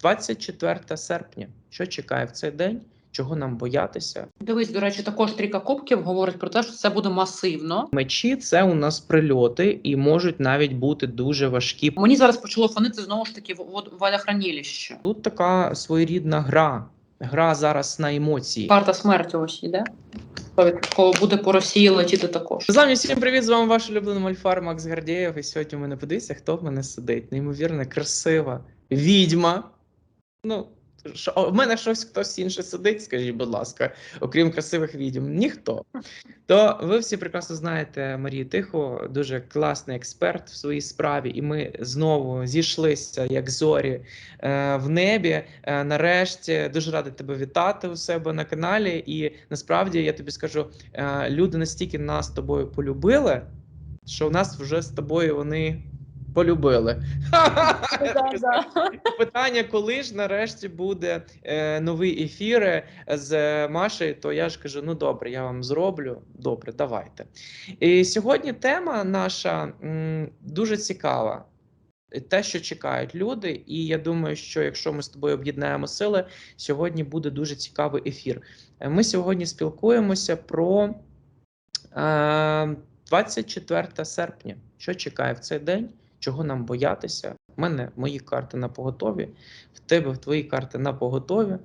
24 серпня. Що чекає в цей день? Чого нам боятися? Дивись, до речі, також трійка кубків говорить про те, що це буде масивно. Мечі це у нас прильоти і можуть навіть бути дуже важкі. Мені зараз почало фонити знову ж таки вод- водохранилище. Тут така своєрідна гра. Гра зараз на емоції. Карта смерті ось іде. Від кого буде по Росії летіти також. Зламі, всім привіт! З вами ваш улюблений мальфар Макс Гардєєв. І сьогодні у мене подивіться, хто в мене сидить. Неймовірно, красива відьма. Ну, що, в мене щось хтось інший сидить, скажіть, будь ласка, окрім красивих відьм. Ніхто. То ви всі прекрасно знаєте Марію Тихо, дуже класний експерт в своїй справі, і ми знову зійшлися як зорі е, в небі. Е, нарешті дуже радий тебе вітати у себе на каналі. І насправді я тобі скажу, е, люди настільки нас з тобою полюбили, що в нас вже з тобою вони полюбили. Питання, коли ж нарешті буде е, новий ефір з Машею, то я ж кажу: ну добре, я вам зроблю. Добре, давайте. І сьогодні тема наша дуже цікава. Те, що чекають люди, і я думаю, що якщо ми з тобою об'єднаємо сили, сьогодні буде дуже цікавий ефір. Е, Ми сьогодні спілкуємося про е, 24 серпня. Що чекає в цей день? Чого нам боятися? У мене мої карти на поготові, в тебе в твої карти на поготові.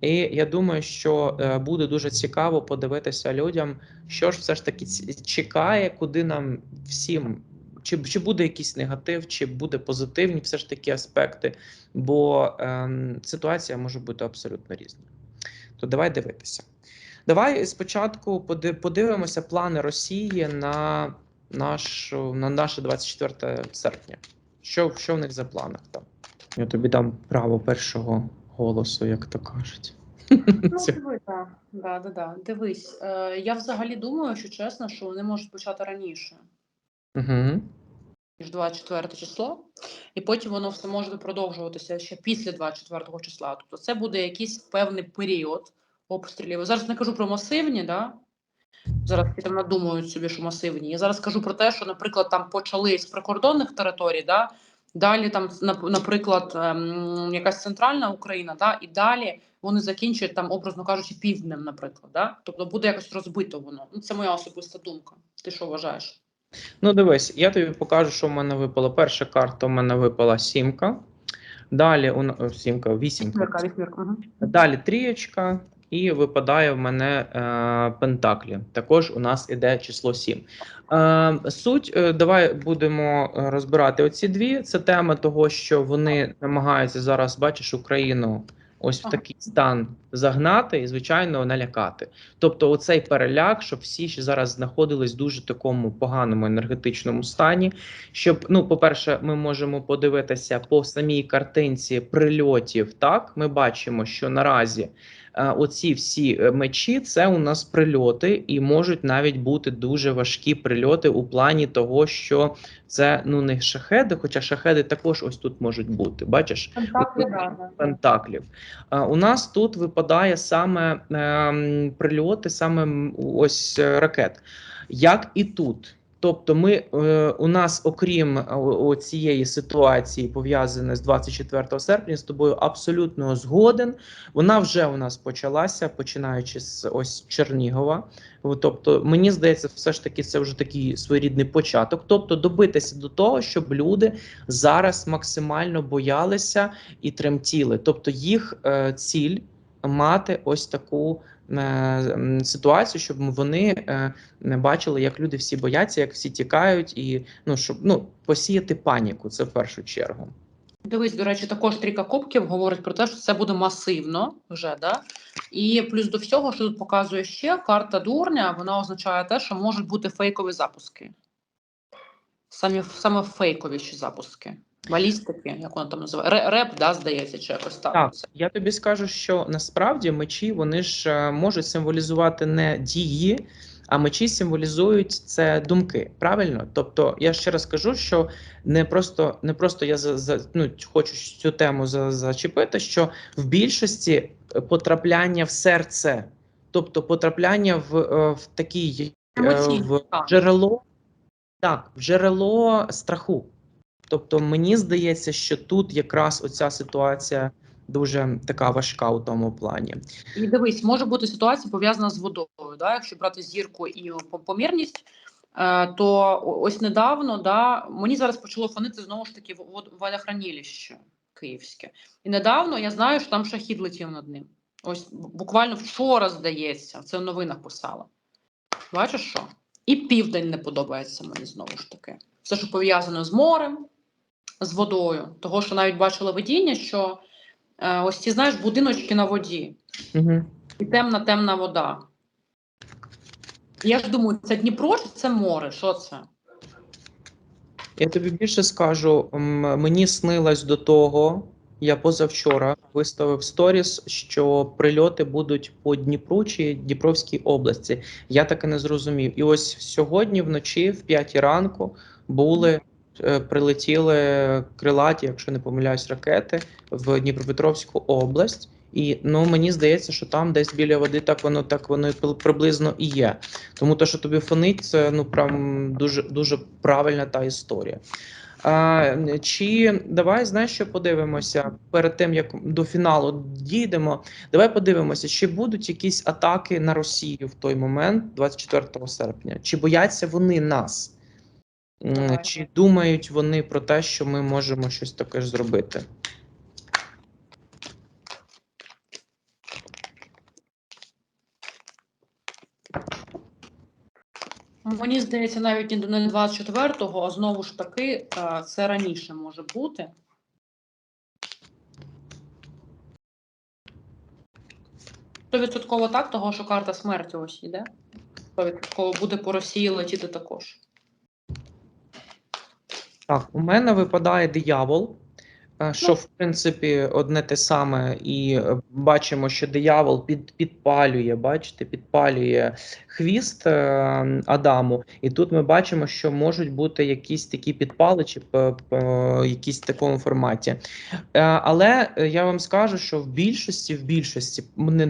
І я думаю, що е, буде дуже цікаво подивитися людям, що ж все ж таки чекає, куди нам всім. Чи, чи буде якийсь негатив, чи буде позитивні все ж таки аспекти, бо ем, ситуація може бути абсолютно різною. То давай дивитися. Давай спочатку подивимося плани Росії на, нашу, на наше 24 серпня. Що, що в них за планах там? Я тобі дам право першого голосу, як то кажуть. Ну, Це- дивись, да. Да, да, да. Дивись, е, я взагалі думаю, що чесно, що вони можуть почати раніше, Угу. ніж 24 число, і потім воно все може продовжуватися ще після 24 числа. Тобто це буде якийсь певний період обстрілів. Зараз не кажу про масивні, да? Зараз там надумують собі, що масивні. Я зараз кажу про те, що, наприклад, там почали з прикордонних територій, да? далі там, наприклад, ем, якась центральна Україна, да? і далі вони закінчують там, образно кажучи, півднем, наприклад. Да? Тобто буде якось розбито воно. Ну, це моя особиста думка. Ти що вважаєш? Ну, дивись, я тобі покажу, що в мене випала. Перша карта у мене випала сімка. Далі у сімка, вісімка. Вісьмірка, вісьмірка. Угу. Далі трієчка, і випадає в мене е, пентаклі. Також у нас іде число 7. Е, суть, е, давай будемо розбирати оці дві. Це тема того, що вони намагаються зараз, бачиш, Україну ось в такий стан загнати і, звичайно, налякати. Тобто, оцей переляк, щоб всі ще зараз знаходились в дуже такому поганому енергетичному стані. Щоб, ну, по-перше, ми можемо подивитися по самій картинці прильотів. Так, ми бачимо, що наразі оці всі е, мечі це у нас прильоти, і можуть навіть бути дуже важкі прильоти у плані того, що це ну не шахеди, хоча шахеди також ось тут можуть бути. Бачиш, Пентаклі, пентаклів. А, у нас тут випадає саме ем, прильоти, саме ось е, ракет, як і тут. Тобто, ми е, у нас, окрім е, цієї ситуації, пов'язаної з 24 серпня, з тобою абсолютно згоден. Вона вже у нас почалася, починаючи з ось Чернігова. Тобто, мені здається, все ж таки це вже такий своєрідний початок. Тобто, добитися до того, щоб люди зараз максимально боялися і тремтіли. Тобто, їх е, ціль мати ось таку ситуацію, щоб вони е, не бачили, як люди всі бояться, як всі тікають, і ну щоб ну посіяти паніку. Це в першу чергу. Дивись, до речі, також трійка кубків говорить про те, що це буде масивно вже, да? І плюс до всього, що тут показує ще карта дурня, вона означає те, що можуть бути фейкові запуски. Самі, саме фейкові запуски. Балістики, як вона там називає? Реп, да, здається, чи якось так. Так, я тобі скажу, що насправді мечі вони ж е, можуть символізувати не дії, а мечі символізують це думки. Правильно? Тобто, я ще раз кажу, що не просто не просто я за, за ну, хочу цю тему за, зачепити, що в більшості е, потрапляння в серце, тобто потрапляння в, е, в такий е, в джерело, так, в джерело страху. Тобто, мені здається, що тут якраз оця ситуація дуже така важка у тому плані. І дивись, може бути ситуація пов'язана з водою. Да? Якщо брати зірку і помірність, е, то ось недавно да, мені зараз почало фонити знову ж таки вод- водохранилище київське. І недавно я знаю, що там шахід летів над ним. Ось буквально вчора, здається, це в новинах писала. Бачиш що? І південь не подобається мені знову ж таки. Все, що пов'язано з морем, з водою. Того, що навіть бачила видіння, що е, ось ці, знаєш, будиночки на воді Угу. і темна темна вода. Я ж думаю, це Дніпро чи це море? Що це? Я тобі більше скажу, мені снилось до того, я позавчора виставив сторіс, що прильоти будуть по Дніпру чи Дніпровській області. Я так і не зрозумів. І ось сьогодні вночі, в 5 ранку, були. Е, Прилетіли крилаті, якщо не помиляюсь, ракети в Дніпропетровську область, і ну мені здається, що там десь біля води так воно так воно і приблизно і є. Тому те, що тобі фонить, це ну прям дуже дуже правильна та історія. А, чи давай знаєш, що подивимося перед тим, як до фіналу дійдемо. Давай подивимося, чи будуть якісь атаки на Росію в той момент, 24 серпня. Чи бояться вони нас? М, Давай. Чи думають вони про те, що ми можемо щось таке ж зробити? Мені здається, навіть не до- 24-го, а знову ж таки, е, це раніше може бути. Стовідсотково так, того, що карта смерті ось іде. Стовідсотково буде по Росії летіти також. Так, у мене випадає диявол, е, що в принципі одне те саме, і е, бачимо, що диявол під, підпалює, бачите, підпалює хвіст е, Адаму. І тут ми бачимо, що можуть бути якісь такі підпаличі, п- п- якісь в такому форматі. Але я вам скажу, що в більшості, в більшості,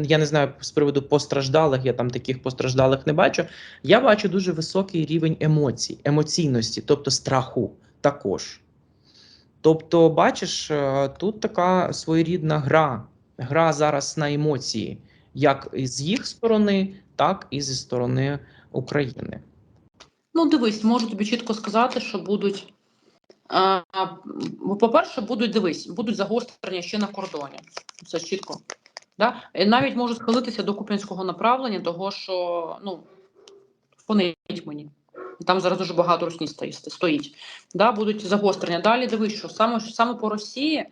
я не знаю з приводу постраждалих, я там таких постраждалих не бачу. Я бачу дуже високий рівень емоцій, емоційності, тобто страху також. Тобто, бачиш, е, тут така своєрідна гра. Гра зараз на емоції, як з їх сторони, так і зі сторони України. Ну, дивись, можу тобі чітко сказати, що будуть. А, по-перше, будуть дивись, будуть загострення ще на кордоні. Це чітко. Да? І навіть можуть схилитися до куп'янського направлення, того що ну, фонить мені. Там зараз дуже багато русні стоїть. Да? Будуть загострення. Далі дивись, що саме, саме по Росії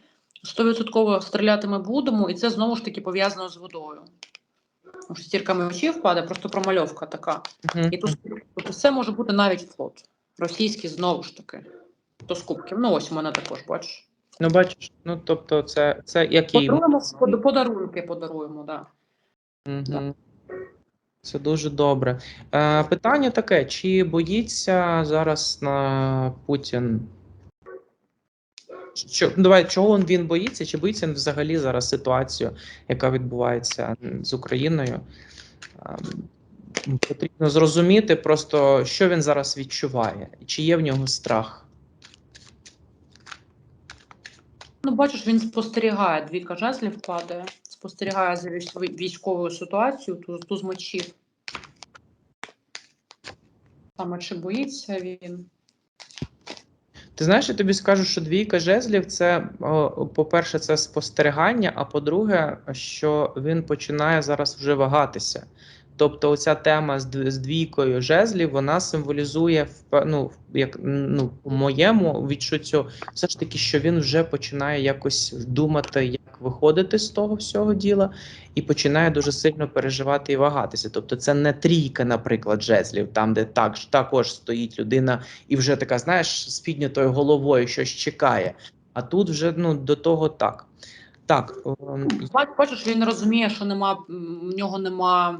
100% стріляти ми будемо, і це знову ж таки пов'язано з водою. Тому що стірка мечів падає, просто промальовка така. Мгм. І тут тобто це може бути навіть флот. Російський знову ж таки. То з кубків. Ну, ось у мене також, бачиш. Ну, бачиш, ну тобто, це, це який. Подаруємо под- подарунки, подаруємо, так. Да. Мгм. Це дуже добре. Е, питання таке: чи боїться зараз на Путін? Що, давай, чого він боїться? Чи боїться він взагалі зараз ситуацію, яка відбувається з Україною? Ем, Потрібно зрозуміти просто, що він зараз відчуває, чи є в нього страх. Ну, бачиш, він спостерігає, двійка жезлів падає, спостерігає за військ- військовою ситуацією, ту, ту з мечів. Саме чи боїться він? Ти знаєш, я тобі скажу, що двійка жезлів це, по-перше, це спостерігання, а по-друге, що він починає зараз вже вагатися. Тобто, оця тема з дв- з двійкою жезлів, вона символізує ну, як ну, моєму відчуттю, все ж таки, що він вже починає якось думати, як виходити з того всього діла, і починає дуже сильно переживати і вагатися. Тобто, це не трійка, наприклад, жезлів, там, де так, також стоїть людина і вже така, знаєш, з піднятою головою щось чекає. А тут вже ну до того так. Так, ем, Бачиш, він розуміє, що нема, в нього нема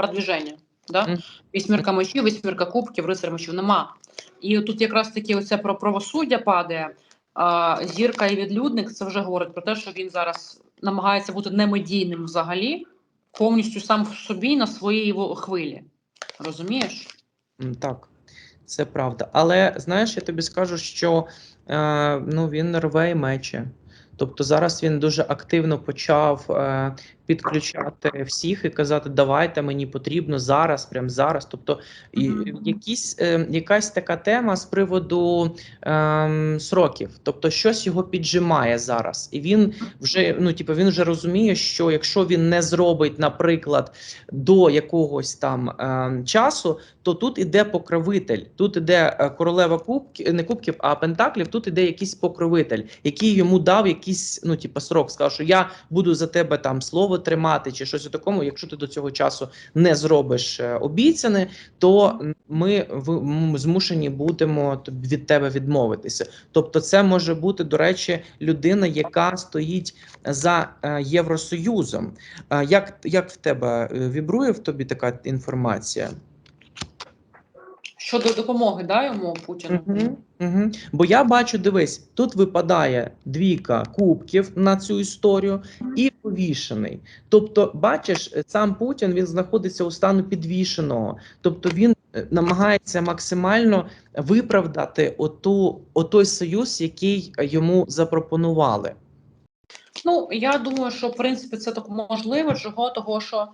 продвіження. Да? Вісьмірка мечів, вісьмірка кубків, рицар мечів нема. І тут якраз таки оце про правосуддя падає. А, зірка і відлюдник це вже говорить про те, що він зараз намагається бути немедійним взагалі, повністю сам в собі на своїй хвилі. Розумієш? так, це правда. Але знаєш, я тобі скажу, що е, ну він рве і мече. Тобто зараз він дуже активно почав е, підключати всіх і казати, давайте мені потрібно зараз, прямо зараз. Тобто, і, якісь, е, якась така тема з приводу ем, сроків, тобто щось його піджимає зараз, і він вже ну, типу, він вже розуміє, що якщо він не зробить, наприклад, до якогось там ем, часу, то тут іде покровитель, тут іде е, королева кубків, не кубків, а пентаклів. Тут іде якийсь покровитель, який йому дав якийсь, ну типу, срок. Сказав, що я буду за тебе там слово тримати, чи щось у такому. Якщо ти до цього часу не зробиш е, обіцяне, то ми змушені будемо від тебе відмовитися. Тобто, це може бути, до речі, людина, яка стоїть за е, Євросоюзом. Е, Як, як в тебе вібрує в тобі така інформація? Щодо допомоги, да, йому Путіну? Угу, угу. Бо я бачу, дивись, тут випадає двійка кубків на цю історію і повішений. Тобто, бачиш, сам Путін він знаходиться у стану підвішеного. Тобто він е, намагається максимально виправдати оту, отой союз, який йому запропонували. Ну, я думаю, що в принципі це так можливо, чого того, що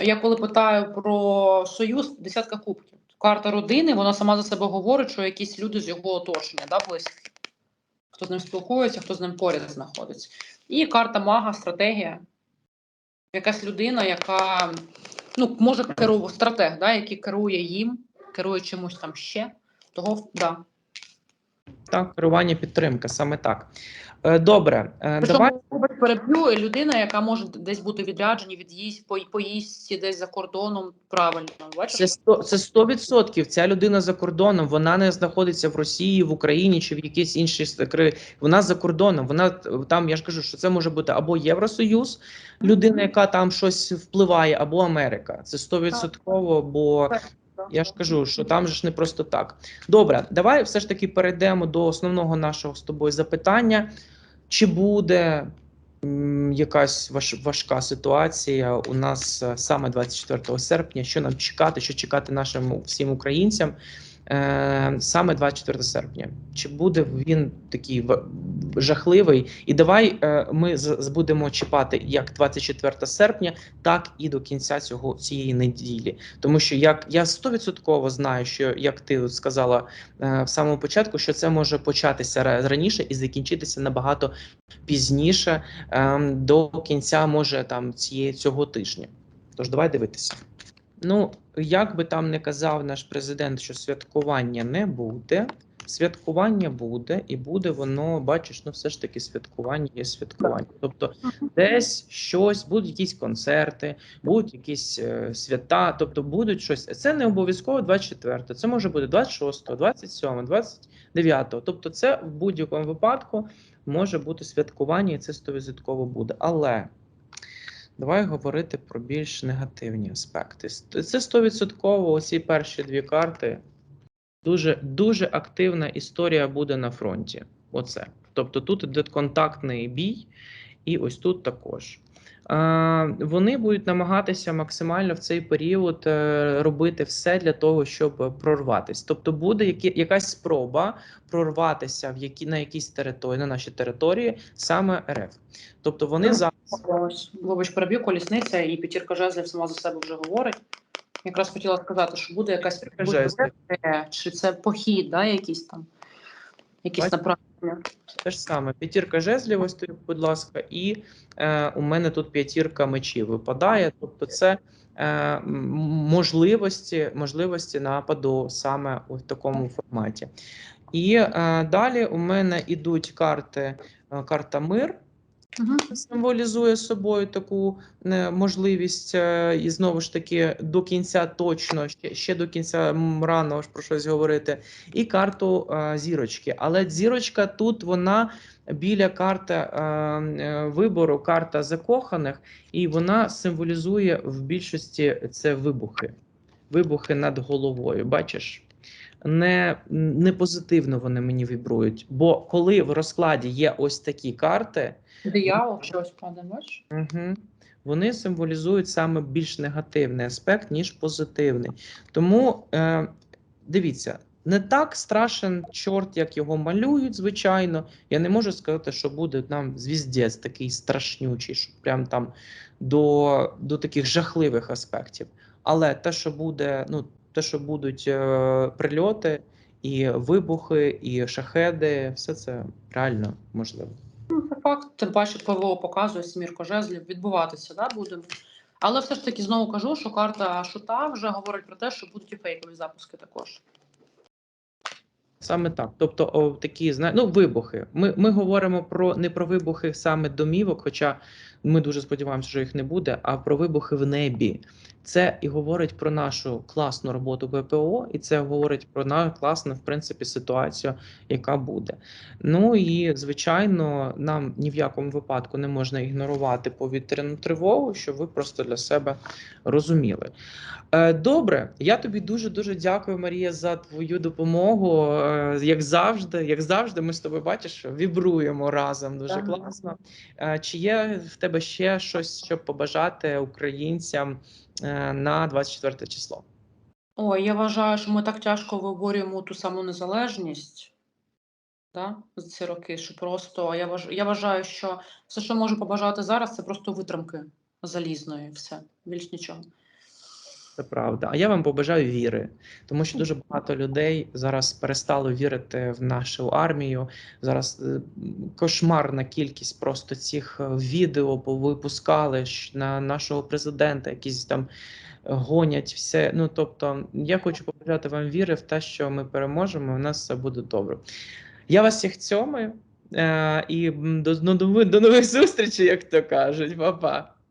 я коли питаю про союз, десятка кубків. Карта родини, вона сама за себе говорить, що якісь люди з його оточення, да, близькі. Хто з ним спілкується, хто з ним поряд знаходиться. І карта мага, стратегія. Якась людина, яка ну, може керувати стратег, да, який керує їм, керує чимось там ще. Того, да. Так, керування підтримка, саме так. Е, Добре, е, Причому давай. Робert переб'ю людина, яка може десь бути відряджені від їсть по поїздці десь за кордоном. Правильно, бачиш? Це 100%, це 100%. Ця людина за кордоном, вона не знаходиться в Росії, в Україні чи в якійсь іншій країні. Вона за кордоном. Вона там, я ж кажу, що це може бути або Євросоюз, людина, яка там щось впливає, або Америка. Це 100%, бо я ж кажу, що там же ж не просто так. Добре, давай все ж таки перейдемо до основного нашого з тобою запитання. Чи буде якась важ, важка ситуація у нас е, саме 24 серпня? Що нам чекати? Що чекати нашим всім українцям саме 24 серпня? Чи буде він такий жахливий? І давай е, ми будемо чіпати як 24 серпня, так і до кінця цього цієї неділі. Тому що як я стовідсотково знаю, що як ти сказала е, в самому початку, що це може початися раніше і закінчитися набагато пізніше, ем, до кінця, може там цієї цього тижня. Тож давай дивитися. Ну, як би там не казав наш президент, що святкування не буде. Святкування буде, і буде воно, бачиш, ну все ж таки святкування є святкування. Тобто десь щось, будуть якісь концерти, будуть якісь е, свята, тобто будуть щось. Це не обов'язково 24, це може бути 26, 27, 29. Тобто, це в будь-якому випадку може бути святкування, і це 100% буде. Але давай говорити про більш негативні аспекти. Це 100% оці перші дві карти. Дуже, дуже активна історія буде на фронті. Оце. Тобто тут контактний бій, і ось тут також. Вони будуть намагатися максимально в цей період е, робити все для того, щоб прорватися. Тобто буде які, якась спроба прорватися в які, на якісь території, на наші території, саме РФ. Тобто вони Ну, зараз Вибач, переб'ю колісниця і п'ятірка жезлів сама за себе вже говорить. Якраз хотіла сказати, що буде якась буде чи це похід, да, якийсь там, якісь направлення. Те ж саме, п'ятірка жезлів, ось тобі, будь ласка, і е, у мене тут п'ятірка мечів випадає. Тобто, це е, можливості, можливості нападу саме у такому форматі. І е, далі у мене йдуть карти, е, карта мир. Символізує собою таку е, можливість, е, і знову ж таки до кінця точно, ще, ще до кінця рано про щось говорити, і карту е, зірочки. Але зірочка тут вона біля карти е, вибору, карта закоханих, і вона символізує в більшості це вибухи. Вибухи над головою. Бачиш? Не, не позитивно вони мені вібрують. Бо коли в розкладі є ось такі карти, Диявол щось падає, бачиш? Угу. Вони символізують саме більш негативний аспект, ніж позитивний. Тому е, дивіться, не так страшен чорт, як його малюють, звичайно. Я не можу сказати, що буде нам звіздець такий страшнючий, що прям там до, до таких жахливих аспектів. Але те, що буде, ну, те, що будуть е, прильоти, і вибухи, і шахеди, все це реально можливо. Ну, це факт, тим паче ПВО показує смірко жезлів, відбуватися, да, будемо. Але все ж таки знову кажу, що карта шута вже говорить про те, що будуть і фейкові запуски також. Саме так. Тобто, о, такі зна- ну, вибухи. Ми, ми говоримо про не про вибухи саме домівок, хоча ми дуже сподіваємося, що їх не буде, а про вибухи в небі. Це і говорить про нашу класну роботу ППО, і це говорить про на класну, в принципі, ситуацію, яка буде. Ну і звичайно, нам ні в якому випадку не можна ігнорувати повітряну тривогу, щоб ви просто для себе розуміли. Е, Добре, я тобі дуже дуже дякую, Марія, за твою допомогу. Е, Як завжди, як завжди, ми з тобою бачиш, вібруємо разом дуже Так. класно. Е, Чи є в тебе ще щось, щоб побажати українцям на 24 число? О, я вважаю, що ми так тяжко виборюємо ту саму незалежність да, за ці роки, що просто я вважаю, я вважаю, що все, що можу побажати зараз, це просто витримки залізної. Все, більш нічого. Це правда. А я вам побажаю віри, тому що дуже багато людей зараз перестало вірити в нашу армію. Зараз е, кошмарна кількість просто цих е, відео повипускали на нашого президента, якісь там е, гонять все. Ну тобто, я хочу побажати вам віри в те, що ми переможемо. У нас все буде добре. Я вас всіх цьомаю. І до, до, до нових зустрічей, як то кажуть, Па-па.